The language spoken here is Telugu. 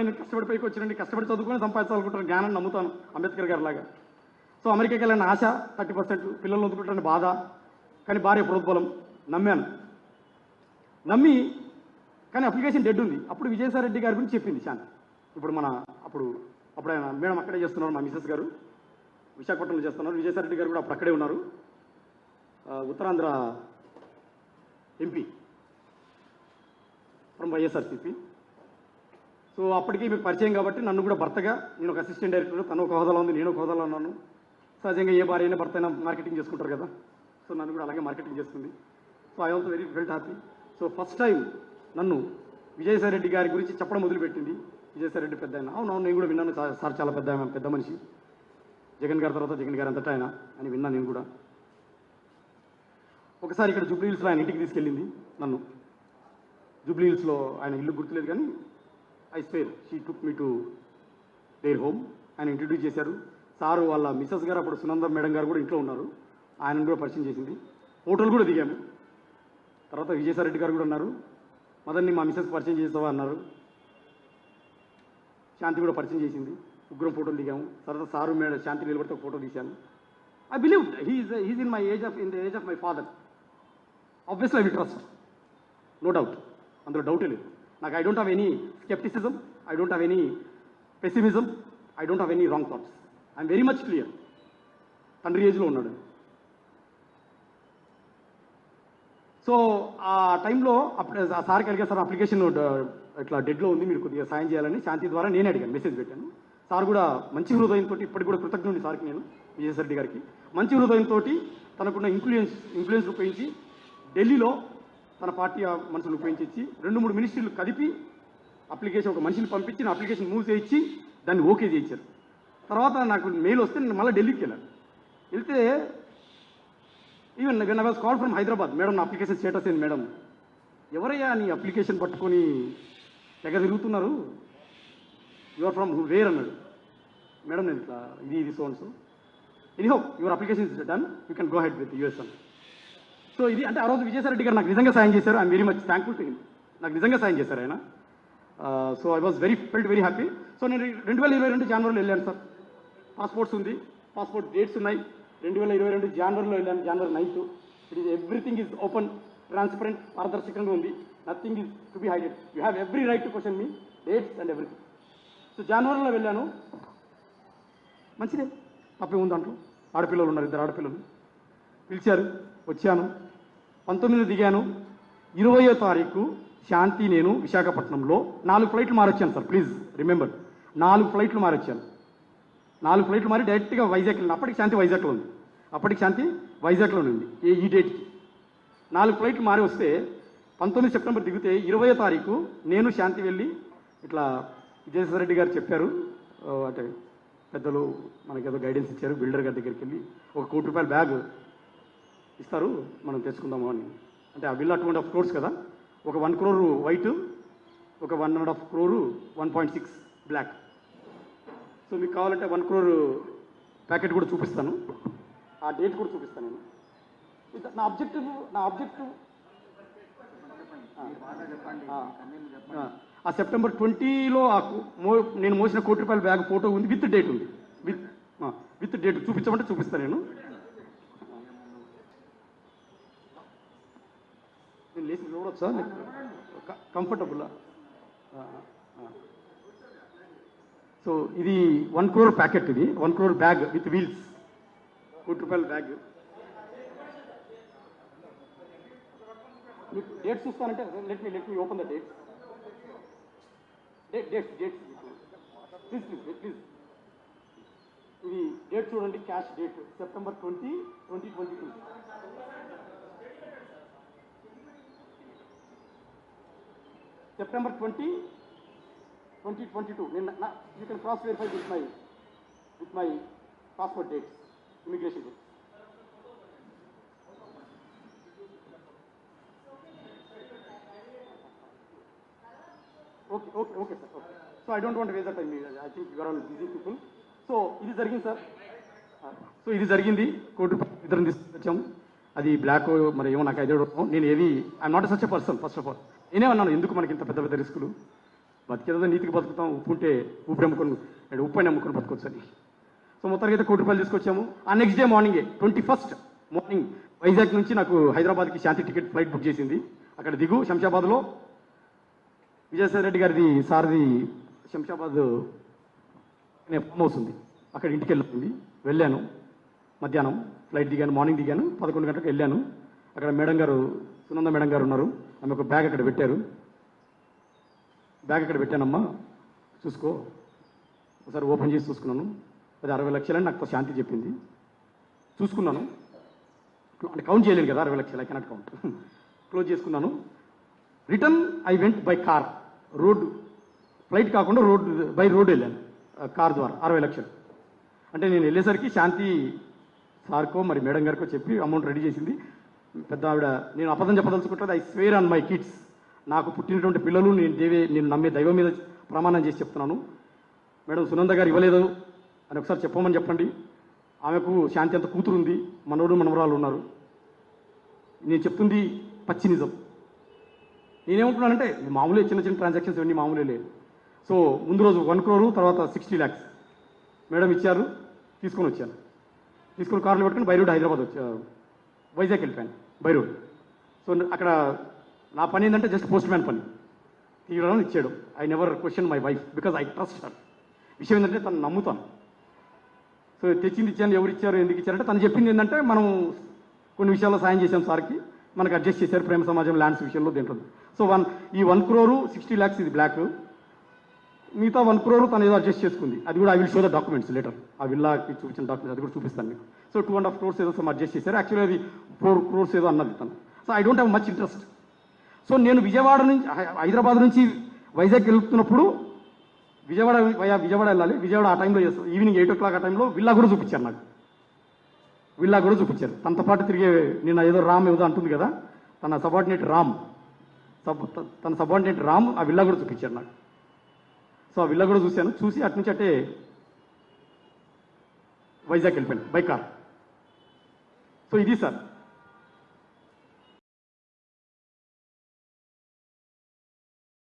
నేను కష్టపడి పైకి వచ్చినండి కష్టపడి చదువుకొని సంపాదించాలనుకుంటాను జ్ఞానాన్ని నమ్ముతాను అంబేద్కర్ గారి లాగా. సో అమెరికాకి వెళ్ళిన ఆశ థర్టీ పర్సెంట్ పిల్లలు వదులుకుంటారని బాధ కానీ భార్య ప్రోద్బలం నమ్మాను. నమ్మి కానీ అప్లికేషన్ డెడ్ ఉంది. అప్పుడు విజయసాయి రెడ్డి గారి గురించి చెప్పింది శాంతి. ఇప్పుడు మన అప్పుడు అప్పుడు ఆయన మేడం అక్కడే చేస్తున్నారు మా మిసెస్ గారు. విశాఖపట్నంలో చేస్తున్నారు. విజయసాయి రెడ్డి గారు కూడా అప్పుడు అక్కడే ఉన్నారు. Uttarandhra MP. From YSRCP. So అప్పటికి మీకు పరిచయం కాబట్టి నన్ను కూడా భర్తగా నేను ఒక అసిస్టెంట్ డైరెక్టర్ తను ఒక హోదాలో ఉంది నేను ఒక హోదాలో ఉన్నాను. సహజంగా ఏ భార్య అయినా భర్త అయినా మార్కెటింగ్ చేసుకుంటారు కదా. సో నన్ను కూడా అలాగే మార్కెటింగ్ చేస్తుంది. So I also very felt happy so first time నన్ను విజయసాయి రెడ్డి గారి గురించి చెప్పడం మొదలుపెట్టింది. విజయసాయి రెడ్డి పెద్ద ఆయన. అవును అవును నేను కూడా విన్నాను. సార్ చాలా పెద్ద ఆయన, పెద్ద మనిషి. జగన్ గారి తర్వాత జగన్ గారు అంతటా ఆయన అని విన్నాను నేను కూడా. ఒకసారి ఇక్కడ జూబ్లీ హిల్స్లో ఆయన ఇంటికి తీసుకెళ్ళింది నన్ను. జూబ్లీ హిల్స్లో ఆయన ఇల్లు గుర్తులేదు కానీ I spare she took me to their home ఆయన ఇంట్రడ్యూస్ చేశారు. సారు వాళ్ళ మిస్సెస్ గారు అప్పుడు సునందం మేడం గారు కూడా ఇంట్లో ఉన్నారు. ఆయన కూడా పరిచయం చేసింది. ఫోటోలు కూడా దిగాము. తర్వాత విజయసారెడ్డి గారు కూడా ఉన్నారు. మదన్ని మా మిస్సెస్ పరిచయం చేస్తావా అన్నారు. శాంతి కూడా పరిచయం చేసింది. ఉగ్రం ఫోటోలు దిగాము. తర్వాత సారు మేడం శాంతి నిలబడితే ఒక ఫోటో తీశాను. I believe he is he's in my age of in the age of my father obviously I will trust no doubt అందులో డౌటే లేదు. నాకు I don't have any skepticism I don't have any pessimism I don't have any wrong thoughts I'm very much clear తండ్రి ఏజ్లో ఉన్నాడు సో ఆ టైంలో అప్పుడు ఆ సార్కి అడిగాను సార్ అప్లికేషన్ ఇట్లా డెడ్లో ఉంది. మీరు కొద్దిగా సాయం చేయాలని శాంతి ద్వారా నేనే అడిగాను మెసేజ్ పెట్టాను. సార్ కూడా మంచి హృదయంతో ఇప్పటికి కూడా కృతజ్ఞుడి సార్కి నేను విజయసాయి రెడ్డి గారికి. మంచి హృదయంతో తనకున్న ఇన్ఫ్లుయెన్స్ ఇన్ఫ్లుయెన్స్ ఉపయోగించి ఢిల్లీలో తన పార్టీ ఆ మనుషులు ఉపయోగించి రెండు మూడు మినిస్ట్రీలు కలిపి అప్లికేషన్ ఒక మనిషిని పంపించి నా అప్లికేషన్ మూవ్ చేయించి దాన్ని ఓకే చేయించారు. తర్వాత నాకు మెయిల్ వస్తే నేను మళ్ళీ ఢిల్లీకి వెళ్ళాను. వెళ్తే even when I was call from Hyderabad madam నా అప్లికేషన్ స్టేటస్ ఏంది మేడం? ఎవరయ్యా నీ అప్లికేషన్ పట్టుకొని తెగ తిరుగుతున్నారు? యువర్ ఫ్రమ్ వేర్ అన్నాడు. మేడం నేను ఇట్లా ఇది ఇది sons so. Anyhow your application is done you can go head with US అన్నాడు. సో ఇది అంటే ఆ రోజు విజయసాయిరెడ్డి గారు నాకు నిజంగా సాయం చేశారు. I'm very much thankful to him నాకు నిజంగా సాయం చేశారు ఆయన. So I was very felt very happy so నేను రెండు వేల ఇరవై రెండు జనవరిలో వెళ్ళాను సార్ పాస్పోర్ట్స్ ఉంది. పాస్పోర్ట్ డేట్స్ ఉన్నాయి. రెండు వేల ఇరవై రెండు జనవరిలో వెళ్ళాను January ninth it is everything is open transparent పారదర్శకంగా ఉంది. Nothing is to be hided you have every right to question me dates and everything so జనవరిలో వెళ్ళాను. మంచిదే. తప్పే ఉంది దాంట్లో ఆడపిల్లలు ఉన్నారు ఇద్దరు ఆడపిల్లలు. పిలిచారు వచ్చాను. పంతొమ్మిది దిగాను. ఇరవయో తారీఖు శాంతి నేను విశాఖపట్నంలో. నాలుగు ఫ్లైట్లు మారొచ్చాను సార్ ప్లీజ్ రిమెంబర్. నాలుగు ఫ్లైట్లు మారొచ్చాను. నాలుగు ఫ్లైట్లు మారి డైరెక్ట్గా వైజాగ్ వెళ్ళిన అప్పటికి శాంతి వైజాగ్లో ఉంది. అప్పటికి శాంతి వైజాగ్లో ఉంది ఏ ఈ డేట్కి. నాలుగు ఫ్లైట్లు మారి వస్తే పంతొమ్మిది సెప్టెంబర్ దిగితే ఇరవయో తారీఖు నేను శాంతి వెళ్ళి ఇట్లా విజయసాయి రెడ్డి గారు చెప్పారు. అంటే పెద్దలు మనకేదో గైడెన్స్ ఇచ్చారు బిల్డర్ గారి దగ్గరికి వెళ్ళి ఒక కోటి రూపాయల బ్యాగ్ ఇస్తారు మనం తెచ్చుకుందాము అని. అంటే ఆ బిల్ అటువంటి ఆఫ్ క్రోర్స్ కదా? ఒక వన్ క్రోరు వైట్ ఒక one and half crore one point six black. So మీకు కావాలంటే వన్ క్రోర్ ప్యాకెట్ కూడా చూపిస్తాను. ఆ డేట్ కూడా చూపిస్తాను నేను. నా అబ్జెక్టివ్ నా అబ్జెక్టివ్ ఆ సెప్టెంబర్ ట్వంటీలో ఆ మో నేను మోసిన కోటి రూపాయల బ్యాగ్ ఫోటో ఉంది విత్ డేట్ ఉంది. విత్ విత్ డేట్ చూపించమంటే చూపిస్తాను నేను. లేచి చూడొచ్చా కంఫర్టబుల్లా సో ఇది వన్ క్రోర్ ప్యాకెట్ ఇది. One crore bag with wheels కోటి రూపాయల బ్యాగ్ మీకు dates చూస్తానంటే let me let me open the dates date dates dates please please please ఇది డేట్ చూడండి cash date September twenty twenty twenty two September twenty twenty twenty two నేను you can cross verify with my with my passport dates immigration dates okay okay okay sir okay so I don't want waste time I think you're all busy people so ఇది జరిగింది సార్ సో ఇది జరిగింది. కోటి రూపాయలు ఇద్దరం తీసుకొచ్చాం. అది బ్లాక్ మరి ఏమో నాకు ఐడియా నేను ఏది I'm not such a person first of all నేనే ఎందుకు మనకి ఇంత పెద్ద పెద్ద రిస్కులు? బతికేదో నీతికి బతుకుతాం ఉప్పు ఉంటే ఉప్పు నమ్ముకొని ఉప్పు అని బతకొచ్చు అని. సో మొత్తానికి అయితే కోటి రూపాయలు తీసుకొచ్చాము. ఆ నెక్స్ట్ డే మార్నింగే ట్వంటీ ఫస్ట్ మార్నింగ్ వైజాగ్ నుంచి నాకు హైదరాబాద్కి శాంతి టికెట్ ఫ్లైట్ బుక్ చేసింది. అక్కడ దిగు శంషాబాద్లో. విజయసాయి రెడ్డి గారిది సార్ది శంషాబాద్ అనే ఫామ్ హౌస్ ఉంది. అక్కడ ఇంటికి వెళ్ళింది వెళ్ళాను మధ్యాహ్నం. ఫ్లైట్ దిగాను మార్నింగ్ దిగాను పదకొండు గంటలకు వెళ్ళాను. అక్కడ మేడం గారు సునంద మేడం గారు ఉన్నారు. ఆమె ఒక బ్యాగ్ అక్కడ పెట్టారు. బ్యాగ్ అక్కడ పెట్టానమ్మా. చూసుకో. ఒకసారి ఓపెన్ చేసి చూసుకున్నాను. అది అరవై లక్షలని నాకు శాంతి చెప్పింది. చూసుకున్నాను. అంటే కౌంట్ చేయలేను కదా అరవై లక్షలు. ఐ కెనాట్ కౌంట్ క్లోజ్ చేసుకున్నాను. Return I went by car road flight కాకుండా రోడ్ బై రోడ్ వెళ్ళాను. కార్ ద్వారా. అరవై లక్షలు. అంటే నేను వెళ్ళేసరికి శాంతి సార్కో మరి మేడం గారికో చెప్పి అమౌంట్ రెడీ చేసింది. పెద్ద ఆవిడ నేను అబద్ధం చెప్పదలుచుకుంటుంది I swear on my kids నాకు పుట్టినటువంటి పిల్లలు నేను దేవే నేను నమ్మే దైవం మీద ప్రమాణం చేసి చెప్తున్నాను. మేడం సునంద గారు ఇవ్వలేదు అని ఒకసారి చెప్పమని చెప్పండి. ఆమెకు శాంతి అంత కూతురు ఉంది మనవడు మనవరాలు ఉన్నారు. నేను చెప్తుంది పచ్చి నిజం. నేనేమంటున్నానంటే మామూలే చిన్న చిన్న ట్రాన్సాక్షన్స్ ఇవన్నీ మామూలే లేదు. సో ముందు రోజు వన్ క్రోరు తర్వాత సిక్స్టీ ల్యాక్స్ మేడం ఇచ్చారు తీసుకొని వచ్చాను. తీసుకుని కార్లు పెట్టుకుని బైరూడ్ హైదరాబాద్ వచ్చా వైజాగ్ వెళ్ళిపోయాను బైరూడ్. సో అక్కడ నా పని ఏంటంటే జస్ట్ పోస్ట్ మ్యాన్ పని. తీయడం ఇచ్చాడు. I never question my wife because I trust her విషయం ఏంటంటే తను నమ్ముతాను. సో తెచ్చింది ఇచ్చాను ఎవరు ఇచ్చారు ఎందుకు ఇచ్చారంటే తను చెప్పింది ఏంటంటే మనం కొన్ని విషయాల్లో సాయం చేశాం సార్కి మనకు అడ్జస్ట్ చేశారు ప్రేమ సమాజం ల్యాండ్స్ విషయంలో దీంట్లో. సో వన్ ఈ వన్ క్రోరు సిక్స్టీ ల్యాక్స్ ఇది బ్లాక్ మిగతా వన్ క్రోర్ తను ఏదో అడ్జస్ట్ చేసుకుంది. అది కూడా I will show the documents letter ఆ విల్లాకి చూపించిన డాక్యుమెంట్స్ అది కూడా చూపిస్తాను మీకు. So two and half crores ఏదో సమ్ అడ్జస్ట్ చేశారు. యాక్చువల్లీ అది ఫోర్ క్రోర్స్ ఏదో అన్నది తను. So I don't have much interest so నేను విజయవాడ నుంచి హై- హైదరాబాద్ నుంచి వైజాగ్ వెళ్తున్నప్పుడు విజయవాడ విజయవాడ వెళ్ళాలి. విజయవాడ ఆ టైంలో చేస్తాం. ఈవినింగ్ ఎయిట్ ఓ క్లాక్ ఆ టైంలో విల్లా కూడా చూపించారు నాకు. విల్లా కూడా చూపించారు. తనతో పాటు తిరిగే నేను ఏదో రామ్ ఏదో అంటుంది కదా తన సబార్డినేట్ రామ్. సబ్ తన సబార్డినేట్ రామ్ ఆ విల్లా కూడా చూపించారు నాకు. సో ఆ విల్లా కూడా చూశాను. చూసి అటు నుంచి అట్టే వైజాగ్ వెళ్ళిపోయాను బై కార్. సో ఇది సార్.